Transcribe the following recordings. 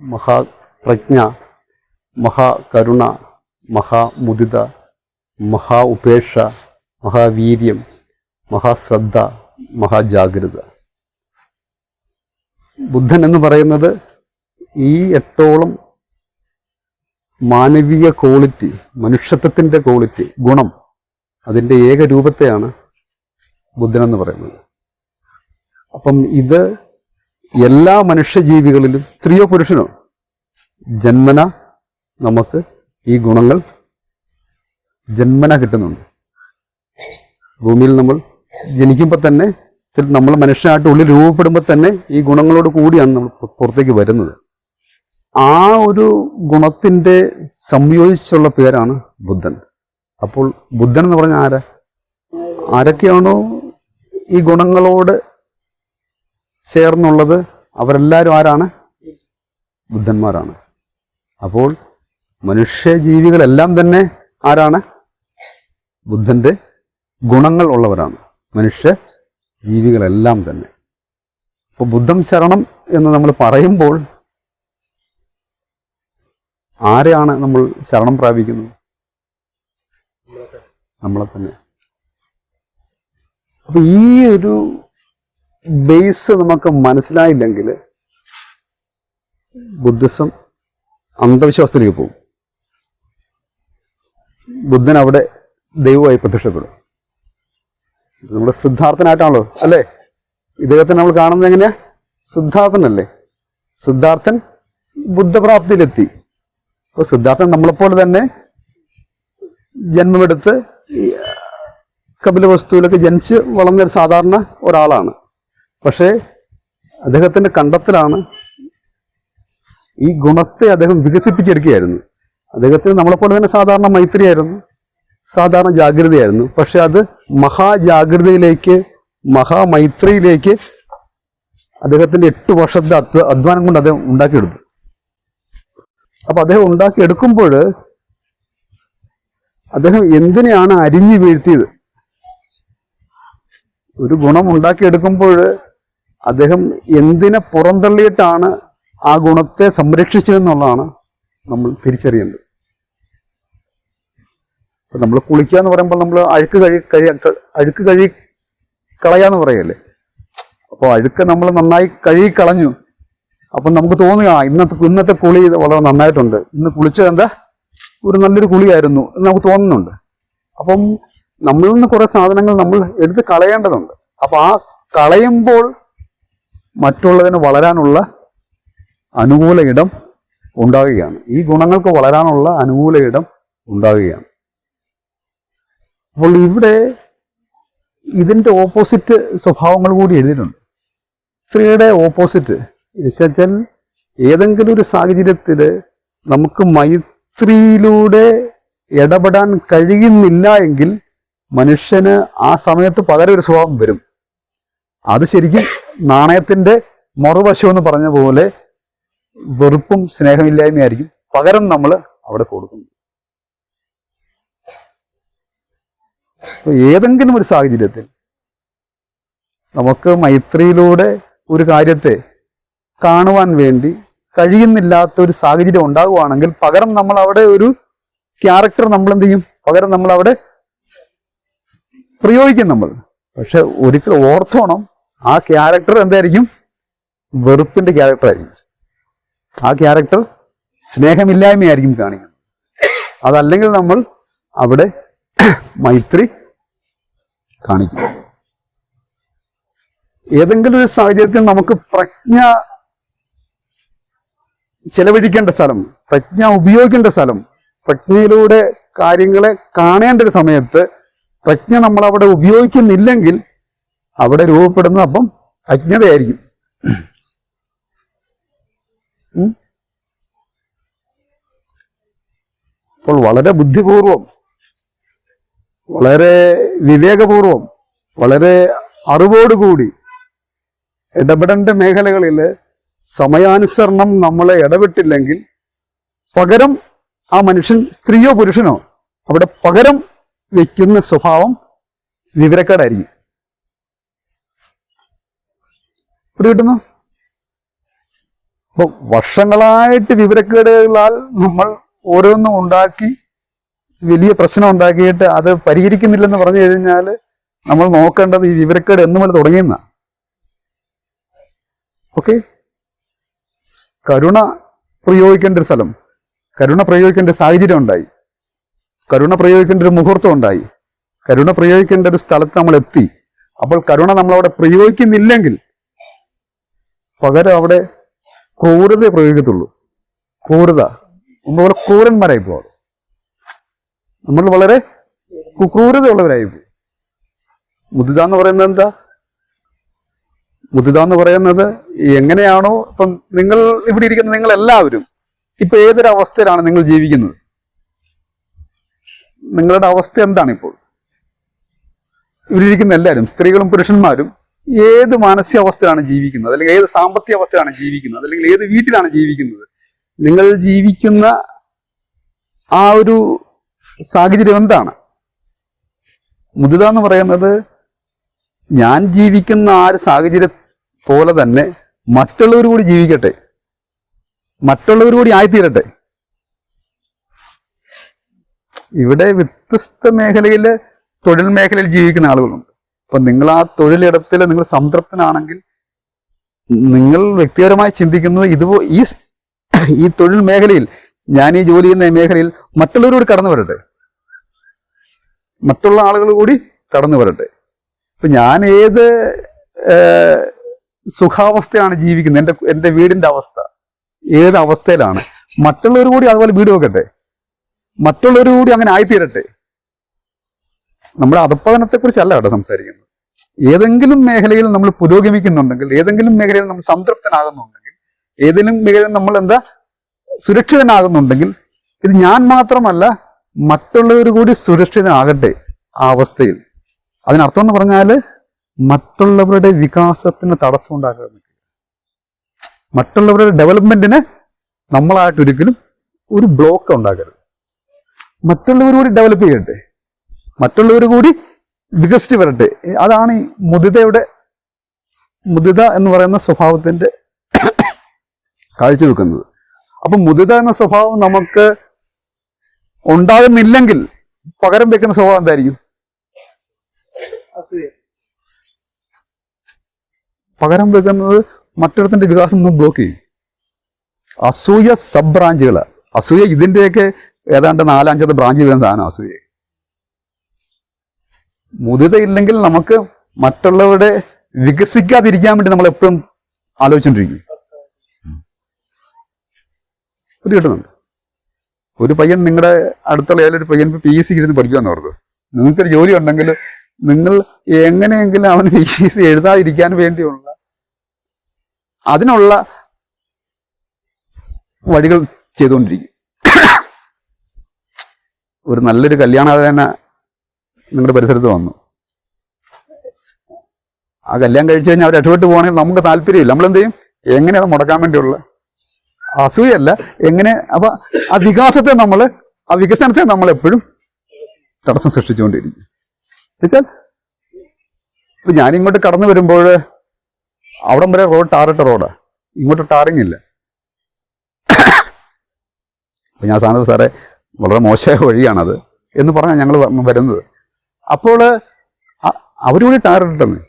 മഹാപ്രജ്ഞ മഹാകരുണ മഹാമുദിത മഹാ ഉപേക്ഷ മഹാവീര്യം മഹാശ്രദ്ധ മഹാജാഗ്രത. ബുദ്ധൻ എന്ന് പറയുന്നത് ഈ എട്ടോളം മാനവീയ ക്വാളിറ്റി മനുഷ്യത്വത്തിന്റെ ക്വാളിറ്റി ഗുണം അതിന്റെ ഏക രൂപത്തെയാണ് ബുദ്ധൻ എന്ന് പറയുന്നത്. അപ്പം ഇത് എല്ലാ മനുഷ്യജീവികളിലും സ്ത്രീയോ പുരുഷനോ ജന്മന നമുക്ക് ഈ ഗുണങ്ങൾ ജന്മന കിട്ടുന്നുണ്ട്. ഭൂമിയിൽ നമ്മൾ ജനിക്കുമ്പോൾ തന്നെ നമ്മൾ മനുഷ്യനായിട്ട് ഉള്ളിൽ രൂപപ്പെടുമ്പോൾ തന്നെ ഈ ഗുണങ്ങളോട് കൂടിയാണ് നമ്മൾ പുറത്തേക്ക് വരുന്നത്. ആ ഒരു ഗുണത്തിന്റെ സംയോജിച്ചുള്ള പേരാണ് ബുദ്ധൻ. അപ്പോൾ ബുദ്ധൻ എന്ന് പറഞ്ഞാൽ ആരാ? ആരൊക്കെയാണോ ഈ ഗുണങ്ങളോട് ചേർന്നുള്ളത് അവരെല്ലാവരും ആരാണ്? ബുദ്ധന്മാരാണ്. അപ്പോൾ മനുഷ്യ ജീവികളെല്ലാം തന്നെ ആരാണ്? ബുദ്ധന്റെ ഗുണങ്ങൾ ഉള്ളവരാണ്. മനുഷ്യ ജീവികളെല്ലാം തന്നെ. അപ്പോൾ ബുദ്ധം ശരണം എന്ന് നമ്മൾ പറയുമ്പോൾ ആരെയാണ് നമ്മൾ ശരണം പ്രാപിക്കുന്നത് നമ്മളെ തന്നെ. അപ്പൊ ഈ ഒരു ബേസ് നമുക്ക് മനസ്സിലായില്ലെങ്കിൽ ബുദ്ധിസം അന്ധവിശ്വാസത്തിലേക്ക് പോകും. ബുദ്ധൻ അവിടെ ദൈവമായി പ്രത്യക്ഷപ്പെടും. നമ്മുടെ സിദ്ധാർത്ഥനായിട്ടാണല്ലോ അല്ലേ? ഇദ്ദേഹത്തെ നമ്മൾ കാണുന്നത് എങ്ങനെയാ? സിദ്ധാർത്ഥനല്ലേ? സിദ്ധാർത്ഥൻ ബുദ്ധപ്രാപ്തിയിലെത്തി. അപ്പൊ സിദ്ധാർത്ഥൻ നമ്മളെപ്പോലെ തന്നെ ജന്മമെടുത്ത് കപിലവസ്തുവിലൊക്കെ കപില വസ്തുവിലൊക്കെ ജനിച്ച് വളർന്നൊരു സാധാരണ ഒരാളാണ്. പക്ഷേ അദ്ദേഹത്തിന്റെ കണ്ടെത്തലാണ് ഈ ഗുണത്തെ അദ്ദേഹം വികസിപ്പിച്ചെടുക്കുകയായിരുന്നു. അദ്ദേഹത്തിന് നമ്മളെപ്പോലെ തന്നെ സാധാരണ മൈത്രിയായിരുന്നു സാധാരണ ജാഗ്രതയായിരുന്നു. പക്ഷെ അത് മഹാജാഗ്രതയിലേക്ക് മഹാമൈത്രിയിലേക്ക് അദ്ദേഹത്തിന്റെ എട്ട് വർഷത്തെ അധ്വ അധ്വാനം കൊണ്ട് അദ്ദേഹം ഉണ്ടാക്കിയെടുത്തു. അപ്പൊ അദ്ദേഹം ഉണ്ടാക്കിയെടുക്കുമ്പോൾ അദ്ദേഹം എന്തിനെയാണ് അരിഞ്ഞു വീഴ്ത്തിയത്? ഒരു ഗുണം ഉണ്ടാക്കിയെടുക്കുമ്പോൾ അദ്ദേഹം എന്തിനെ പുറന്തള്ളിയിട്ടാണ് ആ ഗുണത്തെ സംരക്ഷിച്ചതെന്നുള്ളതാണ് നമ്മൾ തിരിച്ചറിയേണ്ടത്. ഇപ്പം നമ്മൾ കുളിക്കുക എന്ന് പറയുമ്പോൾ നമ്മൾ അഴുക്ക് കഴി കഴി അഴുക്ക് കഴുകി കളയാന്ന് പറയല്ലേ? അപ്പോൾ അഴുക്ക് നമ്മൾ നന്നായി കഴുകി കളഞ്ഞു. അപ്പം നമുക്ക് തോന്നുക ഇന്നത്തെ ഇന്നത്തെ കുളി വളരെ നന്നായിട്ടുണ്ട്. ഇന്ന് കുളിച്ചത് എന്താ? ഒരു നല്ലൊരു കുളിയായിരുന്നു. എന്ന് നമുക്ക് തോന്നുന്നുണ്ട്. അപ്പം നമ്മളിൽ നിന്ന് കുറെ സാധനങ്ങൾ നമ്മൾ എടുത്ത് കളയേണ്ടതുണ്ട്. അപ്പൊ ആ കളയുമ്പോൾ മറ്റുള്ളതിന് വളരാനുള്ള അനുകൂല ഇടം ഉണ്ടാകുകയാണ്. ഈ ഗുണങ്ങൾക്ക് വളരാനുള്ള അനുകൂല ഇടം ഉണ്ടാകുകയാണ്. അപ്പോൾ ഇവിടെ ഇതിന്റെ ഓപ്പോസിറ്റ് സ്വഭാവങ്ങൾ കൂടി എഴുതിയിട്ടുണ്ട്. സ്ത്രീയുടെ ഓപ്പോസിറ്റ് വെച്ചാൽ ഏതെങ്കിലും ഒരു സാഹചര്യത്തിൽ നമുക്ക് മൈത്രിയിലൂടെ ഇടപെടാൻ കഴിയുന്നില്ല എങ്കിൽ മനുഷ്യന് ആ സമയത്ത് പകരം ഒരു സ്വഭാവം വരും. അത് ശരിക്കും നാണയത്തിന്റെ മറുവശം എന്ന് പറഞ്ഞ പോലെ വെറുപ്പും സ്നേഹമില്ലായ്മയായിരിക്കും പകരം നമ്മൾ അവിടെ കൊടുക്കുന്നു ഏതെങ്കിലും ഒരു സാഹചര്യത്തിൽ നമുക്ക് മൈത്രിയിലൂടെ ഒരു കാര്യത്തെ കാണുവാൻ വേണ്ടി കഴിയുന്നില്ലാത്ത ഒരു സാഹചര്യം ഉണ്ടാകുവാണെങ്കിൽ പകരം നമ്മൾ അവിടെ ഒരു ക്യാരക്ടർ നമ്മൾ എന്ത് ചെയ്യും? പകരം നമ്മൾ അവിടെ പ്രയോഗിക്കും നമ്മൾ. പക്ഷെ ഒരിക്കലും ഓർത്തോണം ആ ക്യാരക്ടർ എന്തായിരിക്കും? വെറുപ്പിന്റെ ക്യാരക്ടർ ആയിരിക്കും. ആ ക്യാരക്ടർ സ്നേഹമില്ലായ്മയായിരിക്കും കാണിക്കുന്നത്. അതല്ലെങ്കിൽ നമ്മൾ അവിടെ മൈത്രി കാണിക്കും. ഏതെങ്കിലും ഒരു സാഹചര്യത്തിൽ നമുക്ക് പ്രജ്ഞ ചെലവഴിക്കേണ്ട സ്ഥലം പ്രജ്ഞ ഉപയോഗിക്കേണ്ട സ്ഥലം പ്രജ്ഞയിലൂടെ കാര്യങ്ങളെ കാണേണ്ട ഒരു സമയത്ത് പ്രജ്ഞ നമ്മൾ അവിടെ ഉപയോഗിക്കുന്നില്ലെങ്കിൽ അവിടെ രൂപപ്പെടുന്ന അപ്പം അജ്ഞതയായിരിക്കും. അപ്പോൾ വളരെ ബുദ്ധിപൂർവം വളരെ വിവേകപൂർവം വളരെ അറിവോടുകൂടി ഇടപെടേണ്ട മേഖലകളിൽ സമയാനുസരണം നമ്മളെ ഇടപെട്ടില്ലെങ്കിൽ പകരം ആ മനുഷ്യൻ സ്ത്രീയോ പുരുഷനോ അവിടെ പകരം വയ്ക്കുന്ന സ്വഭാവം വിവരക്കേടായിരിക്കും. ഇവിടെ കിട്ടുന്നു? അപ്പൊ വർഷങ്ങളായിട്ട് വിവരക്കേടുകളാൽ നമ്മൾ ഓരോന്നും ഉണ്ടാക്കി വലിയ പ്രശ്നം ഉണ്ടാക്കിയിട്ട് അത് പരിഹരിക്കുന്നില്ലെന്ന് പറഞ്ഞു കഴിഞ്ഞാൽ നമ്മൾ നോക്കേണ്ടത് ഈ വിവരക്കേട് എന്നും വരെ തുടങ്ങിയെന്ന. ഓക്കെ? കരുണ പ്രയോഗിക്കേണ്ട ഒരു സ്ഥലം. കരുണ പ്രയോഗിക്കേണ്ട ഒരു സാഹചര്യം ഉണ്ടായി. കരുണ പ്രയോഗിക്കേണ്ട ഒരു മുഹൂർത്തം ഉണ്ടായി. കരുണ പ്രയോഗിക്കേണ്ട ഒരു സ്ഥലത്ത് നമ്മൾ എത്തി. അപ്പോൾ കരുണ നമ്മളവിടെ പ്രയോഗിക്കുന്നില്ലെങ്കിൽ പകരം അവിടെ ക്രൂരത പ്രയോഗിക്കത്തുള്ളൂ. ക്രൂരത. നമ്മൾ ക്രൂരന്മാരായി പോകും നമ്മൾ വളരെ ക്രൂരതയുള്ളവരായി പോകും മുദിത എന്ന് പറയുന്നത് എന്താ? മുദിത എന്ന് പറയുന്നത് എങ്ങനെയാണോ ഇപ്പം നിങ്ങൾ ഇവിടെ ഇരിക്കുന്ന നിങ്ങൾ എല്ലാവരും ഇപ്പൊ ഏതൊരു അവസ്ഥയിലാണ് നിങ്ങൾ ജീവിക്കുന്നത്? നിങ്ങളുടെ അവസ്ഥ എന്താണ് ഇപ്പോൾ ഇവിടെ ഇരിക്കുന്ന എല്ലാവരും സ്ത്രീകളും പുരുഷന്മാരും ഏത് മാനസികാവസ്ഥയിലാണ് ജീവിക്കുന്നത്? അല്ലെങ്കിൽ ഏത് സാമ്പത്തിക അവസ്ഥയിലാണ് ജീവിക്കുന്നത്? അല്ലെങ്കിൽ ഏത് വീട്ടിലാണ് ജീവിക്കുന്നത്? നിങ്ങൾ ജീവിക്കുന്ന ആ ഒരു സാഹചര്യം എന്താണ്? മുദിത എന്ന് പറയുന്നത് ഞാൻ ജീവിക്കുന്ന ആ ഒരു സാഹചര്യം പോലെ തന്നെ മറ്റുള്ളവർ കൂടി ജീവിക്കട്ടെ. മറ്റുള്ളവർ കൂടി ആയിത്തീരട്ടെ. ഇവിടെ വ്യത്യസ്ത മേഖലയിൽ തൊഴിൽ മേഖലയിൽ ജീവിക്കുന്ന ആളുകളുണ്ട്. അപ്പൊ നിങ്ങൾ ആ തൊഴിലിടത്തിൽ നിങ്ങൾ സംതൃപ്തനാണെങ്കിൽ നിങ്ങൾ വ്യക്തിപരമായി ചിന്തിക്കുന്നത് ഇതുപോ ഈ ഈ തൊഴിൽ മേഖലയിൽ ഞാൻ ഈ ജോലി ചെയ്യുന്ന മേഖലയിൽ മറ്റുള്ളവരോട് കടന്നു വരട്ടെ. മറ്റുള്ള ആളുകൾ കൂടി കടന്നു വരട്ടെ. ഇപ്പൊ ഞാൻ ഏത് സുഖാവസ്ഥയാണ് ജീവിക്കുന്നത്? എന്റെ എന്റെ വീടിന്റെ അവസ്ഥ ഏത് അവസ്ഥയിലാണ് മറ്റുള്ളവർ കൂടി അതുപോലെ വീട് വെക്കട്ടെ. മറ്റുള്ളവർ കൂടി അങ്ങനെ ആയിത്തീരട്ടെ. നമ്മുടെ അധപ്പതനത്തെ കുറിച്ചല്ല കേട്ടോ സംസാരിക്കുന്നത്. ഏതെങ്കിലും മേഖലയിൽ നമ്മൾ പുരോഗമിക്കുന്നുണ്ടെങ്കിൽ ഏതെങ്കിലും മേഖലയിൽ നമ്മൾ സംതൃപ്തനാകുന്നുണ്ടെങ്കിൽ ഏതെങ്കിലും മേഖലയിൽ നമ്മൾ എന്താ സുരക്ഷിതനാകുന്നുണ്ടെങ്കിൽ ഇത് ഞാൻ മാത്രമല്ല മറ്റുള്ളവർ കൂടി സുരക്ഷിതനാകട്ടെ ആ അവസ്ഥയിൽ. അതിനർത്ഥം എന്ന് പറഞ്ഞാൽ മറ്റുള്ളവരുടെ വികാസത്തിന് തടസ്സം ഉണ്ടാക്കാൻ മറ്റുള്ളവരുടെ ഡെവലപ്മെന്റിന് നമ്മളായിട്ടൊരിക്കലും ഒരു ബ്ലോക്ക് ഉണ്ടാക്കരുത് മറ്റുള്ളവർ കൂടി ഡെവലപ്പ് ചെയ്യട്ടെ. മറ്റുള്ളവർ കൂടി വികസിച്ച് വരട്ടെ അതാണ് ഈ മുദിതയുടെ മുദിത എന്ന് പറയുന്ന സ്വഭാവത്തിന്റെ കാഴ്ചവെക്കുന്നത്. അപ്പൊ മുദിത എന്ന സ്വഭാവം നമുക്ക് ഉണ്ടാകുന്നില്ലെങ്കിൽ പകരം വെക്കുന്ന സ്വഭാവം എന്തായിരിക്കും? പകരം വെക്കുന്നത് മറ്റൊരുത്തിന്റെ വികാസം ഒന്ന് ബ്ലോക്ക് ചെയ്യും. അസൂയ സബ് ബ്രാഞ്ചുകൾ അസൂയ ഇതിന്റെയൊക്കെ ഏതാണ്ട് നാലഞ്ചത് ബ്രാഞ്ച് വരുന്നതാണ് അസൂയ മുതിതയില്ലെങ്കിൽ നമുക്ക് മറ്റുള്ളവരുടെ വികസിക്കാതിരിക്കാൻ വേണ്ടി നമ്മൾ എപ്പോഴും ആലോചിച്ചുകൊണ്ടിരിക്കും. ഒരു കിട്ടുന്നുണ്ട് ഒരു പയ്യൻ നിങ്ങളുടെ അടുത്തുള്ള ഏതൊരു പയ്യൻ പി എസ് സി ഇരുന്ന് പഠിക്കുമെന്ന് ഓർത്ത്? നിങ്ങൾക്കൊരു ജോലി ഉണ്ടെങ്കിൽ നിങ്ങൾ എങ്ങനെയെങ്കിലും അവന് പി എസ് സി എഴുതാതിരിക്കാൻ വേണ്ടിയുള്ള അതിനുള്ള വഴികൾ ചെയ്തുകൊണ്ടിരിക്കും. ഒരു നല്ലൊരു കല്യാണാലോചന നിങ്ങളുടെ പരിസരത്ത് വന്നു. ആ കല്യാണം കഴിച്ചു കഴിഞ്ഞാൽ അവർ രക്ഷപ്പെട്ട് പോകണമെങ്കിൽ നമുക്ക് താല്പര്യമില്ല. നമ്മൾ എന്ത് ചെയ്യും എങ്ങനെ അത് മുടക്കാൻ വേണ്ടിയുള്ള അസൂയല്ല എങ്ങനെ? അപ്പൊ ആ വികാസത്തെ നമ്മൾ ആ വികസനത്തെ നമ്മൾ എപ്പോഴും തടസ്സം സൃഷ്ടിച്ചുകൊണ്ടിരിക്കും. വെച്ചാൽ ഇപ്പൊ ഞാനിങ്ങോട്ട് കടന്നു വരുമ്പോൾ അവിടം വരെ റോഡ് ടാറിട്ട റോഡാണ് ഇങ്ങോട്ട് ടാറിങ് ഇല്ല. അപ്പൊ ഞാൻ സാധനം സാറേ വളരെ മോശമായ വഴിയാണത് എന്ന് പറഞ്ഞാൽ ഞങ്ങൾ വരുന്നത്. അപ്പോൾ അവർ കൂടി ടാറിട്ടെന്ന്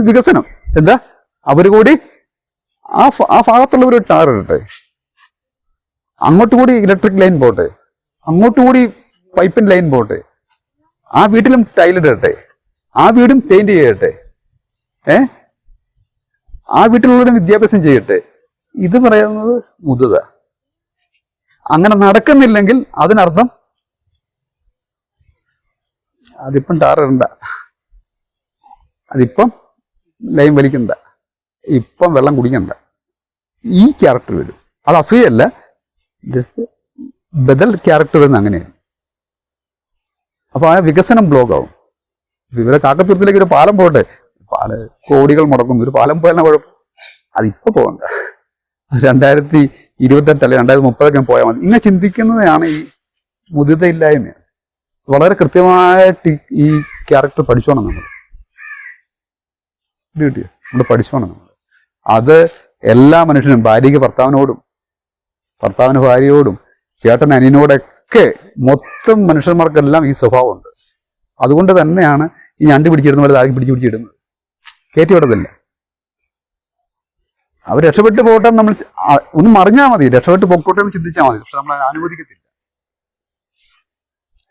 വികസനം. എന്താ? അവർ കൂടി ആ ആ ഭാഗത്തുള്ളവർ ടാറിട്ടെ അങ്ങോട്ട് കൂടി ഇലക്ട്രിക് ലൈൻ പോട്ടെ. അങ്ങോട്ട് കൂടി പൈപ്പിൻ ലൈൻ പോട്ടെ. ആ വീട്ടിലും ടൈലിടട്ടെ ആ വീടും പെയിന്റ് ചെയ്യട്ടെ. ഏ? ആ വീട്ടിലുള്ളവരും വിദ്യാഭ്യാസം ചെയ്യട്ടെ. ഇത് പറയുന്നത് മുതുത. അങ്ങനെ നടക്കുന്നില്ലെങ്കിൽ അതിനർത്ഥം അതിപ്പം ടാർ ഇടണ്ട. അതിപ്പം ലൈൻ വലിക്കണ്ട. ഇപ്പം വെള്ളം കുടിക്കണ്ട. ഈ ക്യാരക്ടർ വരും. അത് അസൂയല്ല ജസ്റ്റ് ബദൽ ക്യാരക്ടർ വരുന്ന അങ്ങനെയാണ്. അപ്പോൾ ആ വികസനം ബ്ലോക്ക് ആവും. ഇവരെ കാക്കത്തുരത്തിലേക്ക് ഒരു പാലം പോകട്ടെ. പാല കോടികൾ മുടക്കും ഒരു പാലം പോയാലും കുഴപ്പം? അതിപ്പോ പോകണ്ട. രണ്ടായിരത്തി ഇരുപത്തെട്ട് അല്ലെ രണ്ടായിരത്തി മുപ്പതൊക്കെ പോയാൽ മതി. ഇങ്ങനെ ചിന്തിക്കുന്നതാണ് ഈ മുതിതയില്ലായ്മ വളരെ കൃത്യമായിട്ട് ഈ- ക്യാരക്ടർ പഠിച്ചോണം നമ്മൾ. ഡ്യൂട്ടി നമ്മൾ പഠിച്ചോണം നമ്മൾ. അത് എല്ലാ മനുഷ്യനും ഭാര്യയ്ക്ക് ഭർത്താവിനോടും ഭർത്താവിന് ഭാര്യയോടും ചേട്ടൻ അനിയനോടൊക്കെ മൊത്തം മനുഷ്യന്മാർക്കെല്ലാം ഈ സ്വഭാവമുണ്ട്. അതുകൊണ്ട് തന്നെയാണ് ഈ ഞണ്ട് പിടിച്ചിടുന്ന പോലെ താഴെ പിടിച്ച് പിടിച്ചിടുന്നത് കയറ്റി വിടത്തില്ല. അവർ രക്ഷപ്പെട്ട് പോകട്ടെ നമ്മൾ ഒന്ന് മറിഞ്ഞാൽ മതി. രക്ഷപ്പെട്ട് പൊക്കോട്ടെ എന്ന് ചിന്തിച്ചാൽ മതി. പക്ഷെ നമ്മൾ അനുവദിക്കത്തില്ല.